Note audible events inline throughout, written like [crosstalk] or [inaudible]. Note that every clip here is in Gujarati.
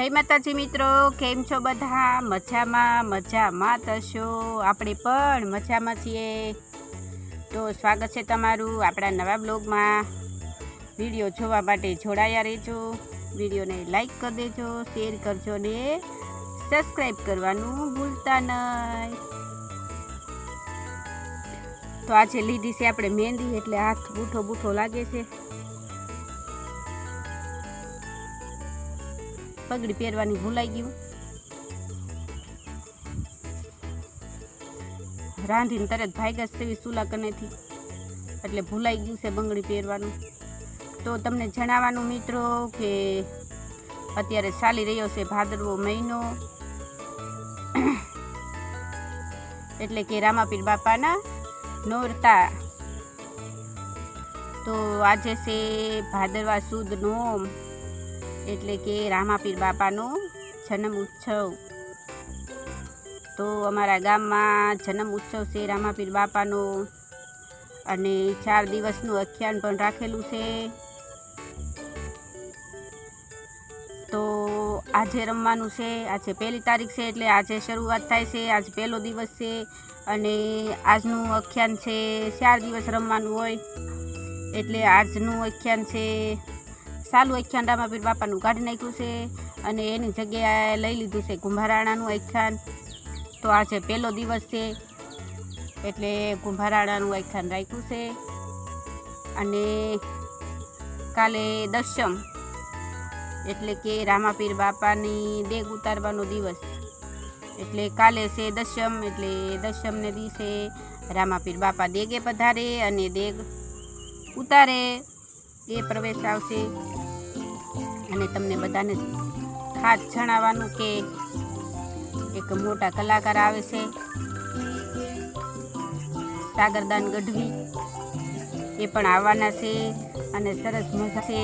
જય માતાજી મિત્રો, કેમ છો બધા? મજામાં મજામાં તશો આપણે પણ મજામાં છીએ. તો સ્વાગત છે તમારું આપણા નવા બ્લોગમાં. વીડિયો જોવા માટે જોડાયા રહેજો. વિડીયોને લાઈક કરી દેજો, શેર કરજો ને સબસ્ક્રાઈબ કરવાનું ભૂલતા નહીં. તો આજે લીધી છે આપણે મહેંદી, એટલે હાથ બૂઠો બૂઠો લાગે છે. પગડી પહેરવાની ભૂલાઈ ગયું. રાંધીને તરત ભાગ્યા સેવી સુલા કનેથી. એટલે ભૂલાઈ ગયું છે બંગડી પહેરવાનું. તો તમને જણાવવાનું મિત્રો કે અત્યારે ચાલી રહ્યો છે ભાદરવો મહિનો. એટલે કે રામાપીર બાપાના નોરતા. તો આજે છે ભાદરવા સુદ નોમ. એટલે કે રામાપીર બાપાનો જન્મ ઉત્સવ. તો અમારા ગામમાં જન્મ ઉત્સવ છે રામાપીર બાપાનો અને ચાર દિવસનું અખ્યાન પણ રાખેલું છે. તો આજે રમવાનું છે, આજે પહેલી તારીખ છે એટલે આજે શરૂઆત થાય છે, આજ પહેલો દિવસ છે અને આજનું અખ્યાન છે, ચાર દિવસ રમવાનું હોય એટલે આજનું અખ્યાન છે સાલું આખ્યાન રામાપીર બાપાનું કાઢી નાખ્યું છે અને એની જગ્યાએ લઈ લીધું છે કુંભારાણાનું આખ્યાન. તો આજે પહેલો દિવસ છે, એટલે કુંભારાણાનું આખ્યાન રાખ્યું છે. અને કાલે દશમ, એટલે કે રામાપીર બાપાની દેગ ઉતારવાનો દિવસ. એટલે કાલે છે દશમ, એટલે દશમને દિવસે રામાપીર બાપા દેગે પધારે અને દેગ ઉતારે, એ પ્રવેશ આવશે. અને તમને બધાને ખાસ જણાવવાનું કે એક મોટા કલાકાર આવે છે, સાગરદાન ગઢવી. એ પણ આવવાના છે અને સરસ મજા છે.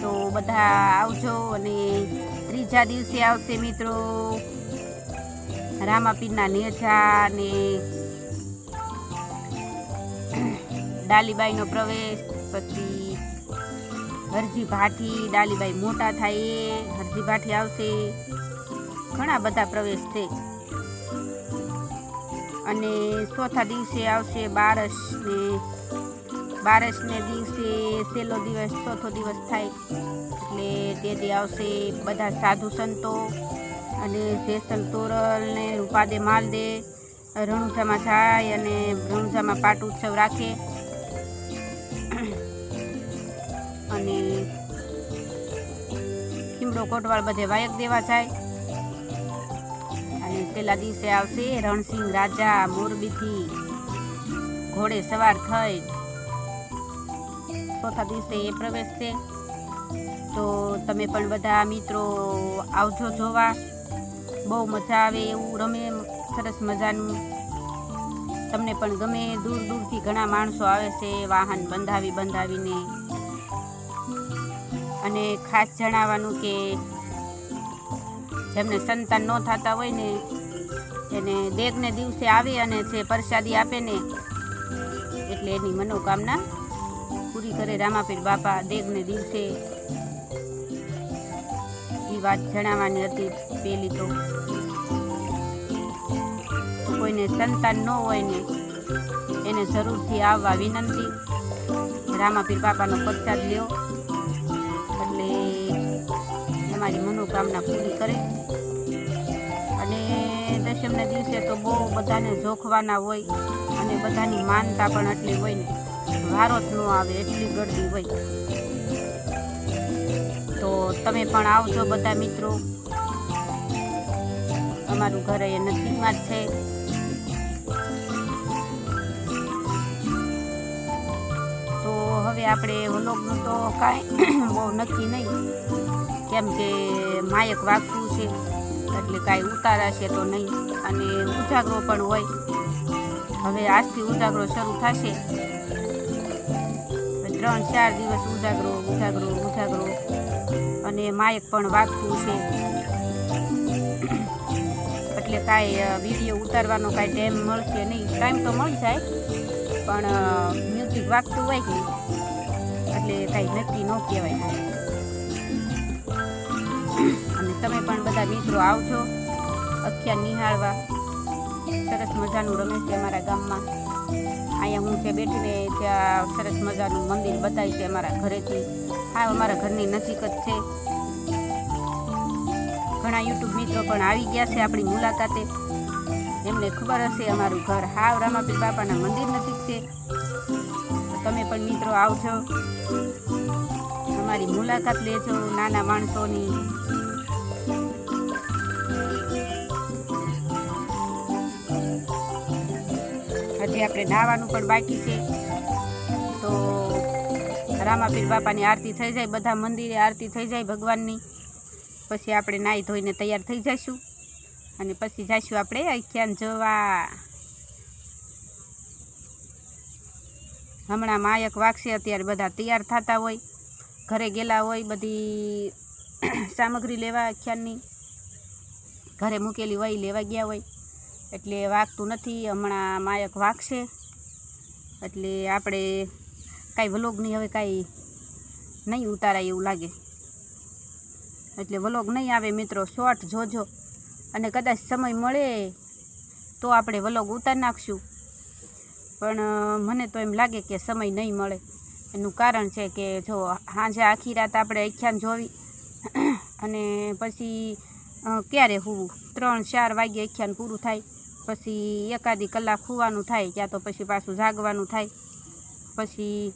તો બધા આવજો અને ત્રીજા દિવસે આવશે મિત્રો રામાપીરના નેજા ને ડાલીબાઈનો પ્રવેશ, પછી હરજી ભાઠી ડાલીબાઈ મોટા થાય એ હરજી ભાઠી આવશે. ઘણા બધા પ્રવેશ છે. અને ચોથા દિવસે આવશે બારસ ને બારસને દિવસે છેલ્લો દિવસ, ચોથો દિવસ થાય. એટલે તે આવશે બધા સાધુ સંતો અને જેસલ તોરલ ને રૂપાદે માલદે, રણુજામાં જાય અને રણુજામાં પાટ ઉત્સવ રાખે. અને ખીમડો કોટવાળ બધે વાયક દેવા જાય. અને પેલા દિવસે આવશે રણસિંહ રાજા, મોરબીથી ઘોડે સવાર થઈ. ચોથા દિવસે એ પ્રવેશ છે. તો તમે પણ બધા મિત્રો આવજો જોવા. બહુ મજા આવે એવું રમે, સરસ મજાનું. તમને પણ ગમે, દૂર દૂરથી ઘણા માણસો આવે છે, વાહન બંધાવી બંધાવીને. અને ખાસ જણાવવાનું કે જેમને સંતાન ન થતા હોય ને, એને દેગને દિવસે આવે અને જે પ્રસાદી આપે ને, એટલે એની મનોકામના પૂરી કરે રામાપીર બાપા દેગને દિવસે. એ વાત જણાવવાની હતી પેલી તો. કોઈને સંતાન ન હોય ને, એને જરૂરથી આવવા વિનંતી. રામાપીર બાપાનો પ્રસાદ લ્યો. તમારી મનોકામના પૂરી કરે. અને દશમના દિવસે તો બહુ બધાને જોખવાના હોય અને બધાની માનતા પણ એટલી હોય ને, વારો જ ન આવે, એટલી ગળદી હોય. તો તમે પણ આવજો બધા મિત્રો. અમારું ઘર એ નજીકમાં જ છે. તો હવે આપણે વ્લોગનું તો કાંઈ બહુ નક્કી નહીં. કેમ કે માયક વાગતું છે, એટલે કાંઈ ઉતારાશે તો નહીં. અને ઉજાગરો પણ હોય. હવે આજથી ઉજાગરો શરૂ થશે. ત્રણ ચાર દિવસ ઉજાગરો ઉજાગરો ઉજાગરો. અને માયક પણ વાગતું છે. એટલે કાંઈ વીડિયો ઉતારવાનો કાંઈ ટાઈમ મળશે નહીં. ટાઈમ તો મળી જાય, પણ મ્યુઝિક વાગતું હોય કે એટલે કાંઈ નક્કી ન કહેવાય. અને તમે પણ બધા મિત્રો આવજો અખ્યા નિહાળવા. સરસ મજાનું રમે છે અમારા ગામમાં. અહીંયા હું છે બેઠીને ત્યાં સરસ મજાનું મંદિર બતાવી છે અમારા ઘરેથી. હા, અમારા ઘરની નજીક જ છે. ઘણા યુટ્યુબ મિત્રો પણ આવી ગયા છે આપણી મુલાકાતે. એમને ખબર હશે અમારું ઘર હાવ રામાપીર બાપાના મંદિર નજીક છે. તમે પણ મિત્રો આવજો. અમારી મુલાકાત લેજો, નાના માણસોની. હજી આપણે નાવાનું પણ બાકી છે. તો રામાપીર બાપાની આરતી થઈ જાય, બધા મંદિરે આરતી થઈ જાય ભગવાનની. પછી આપણે નાહી ધોઈને તૈયાર થઈ જઈશું. અને પછી જઈશું આપણે અખ્યાન જોવા. હમણાં માયક વાગશે, અત્યારે બધા તૈયાર થતા હોય. ઘરે ગયેલા હોય, બધી [clears throat] સામગ્રી લેવા ખ્યાલની. ઘરે મૂકેલી હોય લેવા ગયા હોય, એટલે વાગતું નથી, હમણાં માયક વાગશે. એટલે આપણે કાંઈ વલોગની હવે કાંઈ નહીં ઉતારાય એવું લાગે. એટલે વલોગ નહીં આવે મિત્રો, શોર્ટ જોજો. અને કદાચ સમય મળે તો આપણે વલોગ ઉતારી નાખશું. પણ મને તો એમ લાગે કે સમય નહીં મળે. એનું કારણ છે કે જો સાંજે આખી રાત આપણે આખ્યાન જોવી [clears throat] અને પછી ક્યારે હોવું? ત્રણ, ચાર વાગે આખ્યાન પૂરું થાય, પછી એકાદી કલાક હોવાનું થાય, ક્યાં તો પછી પાછું જાગવાનું થાય, પછી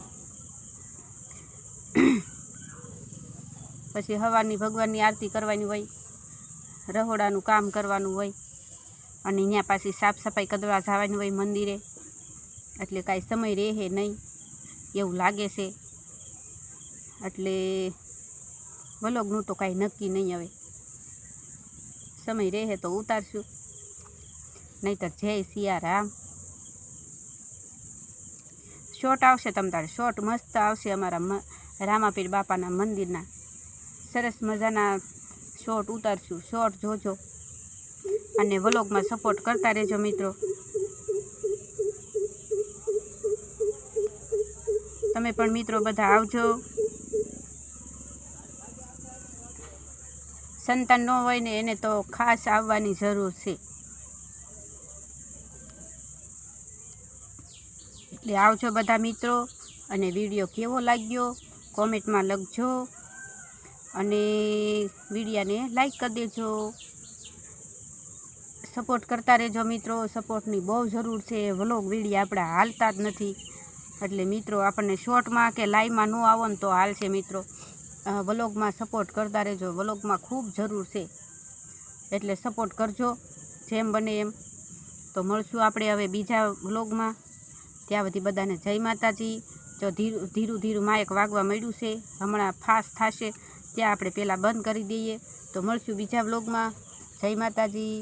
[clears throat] પછી હવાની ભગવાનની આરતી કરવાની હોય, રહોડાનું કામ કરવાનું હોય, અને અહીંયા પાછી સાફ સફાઈ કરવા જવાની હોય મંદિરે. એટલે કાંઈ સમય રહે નહીં. એવું લાગે છે. એટલે વલોગનું તો કાંઈ નક્કી નહીં હવે. સમય રહે તો ઉતારશું. નહીતર જય સિયારામ. શોર્ટ આવશે તમ તારે. શોર્ટ મસ્ત આવશે અમારા રામાપીર બાપાના મંદિરના. સરસ મજાના શોર્ટ ઉતારશું. શોર્ટ જોજો. અને વ્લોગમાં સપોર્ટ કરતા રહેજો મિત્રો. તમે પણ મિત્રો બધા આવજો. સંતાન ન હોય ને એને તો ખાસ આવવાની જરૂર છે. એટલે આવજો બધા મિત્રો અને વીડિયો કેવો લાગ્યો કોમેન્ટમાં લખજો અને વિડીયાને લાઈક કરી દેજો. સપોર્ટ કરતા રહેજો મિત્રો, સપોર્ટની બહુ જરૂર છે. વ્લોગ વિડીયા આપણા હાલતા જ નથી. એટલે મિત્રો, આપણને શોર્ટમાં કે લાઈવમાં ન આવો ને તો હાલશે મિત્રો. વ્લોગમાં સપોર્ટ કરતા રહેજો. વ્લોગમાં ખૂબ જરૂર છે. એટલે સપોર્ટ કરજો. જેમ બને એમ. તો મળશું આપણે હવે બીજા વ્લોગમાં ત્યાં બધી બધાને જય માતાજી. જો ધીરું ધીરું ધીરું માયક વાગવા મળ્યું છે. હમણાં ફાસ્ટ થશે. ત્યાં આપણે પહેલાં બંધ કરી દઈએ. તો મળશું બીજા વ્લોગમાં જય માતાજી.